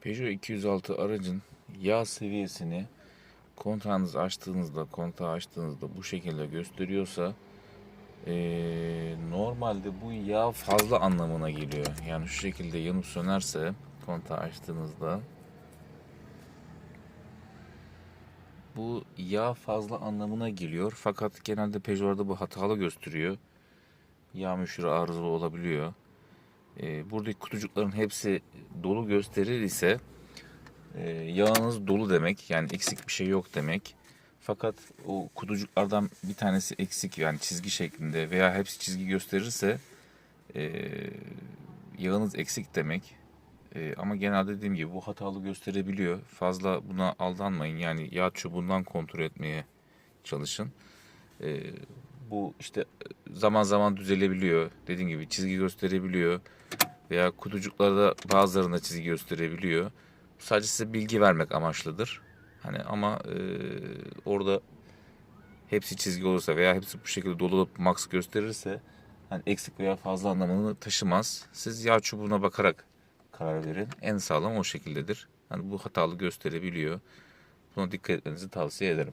Peugeot 206 aracın yağ seviyesini kontağınızı açtığınızda, kontağı açtığınızda bu şekilde gösteriyorsa eee, normalde bu yağ fazla anlamına geliyor. Yani şu şekilde yanıp sönerse kontağı açtığınızda bu yağ fazla anlamına geliyor. Fakat genelde Peugeot'da bu hatalı gösteriyor. Yağ müşürü arızalı olabiliyor. Ee, buradaki kutucukların hepsi dolu gösterir ise e, yağınız dolu demek. Yani eksik bir şey yok demek. Fakat o kutucuklardan bir tanesi eksik yani çizgi şeklinde veya hepsi çizgi gösterirse e, yağınız eksik demek. E, ama genelde dediğim gibi bu hatalı gösterebiliyor. Fazla buna aldanmayın. Yani yağ çubuğundan kontrol etmeye çalışın. E, bu işte zaman zaman düzelebiliyor. Dediğim gibi çizgi gösterebiliyor. Veya kutucuklarda bazılarında çizgi gösterebiliyor. Sadece size bilgi vermek amaçlıdır. Hani ama e, orada hepsi çizgi olursa veya hepsi bu şekilde dolu max gösterirse hani eksik veya fazla anlamını taşımaz. Siz yağ çubuğuna bakarak karar verin. En sağlam o şekildedir. Hani bu hatalı gösterebiliyor. Buna dikkat etmenizi tavsiye ederim.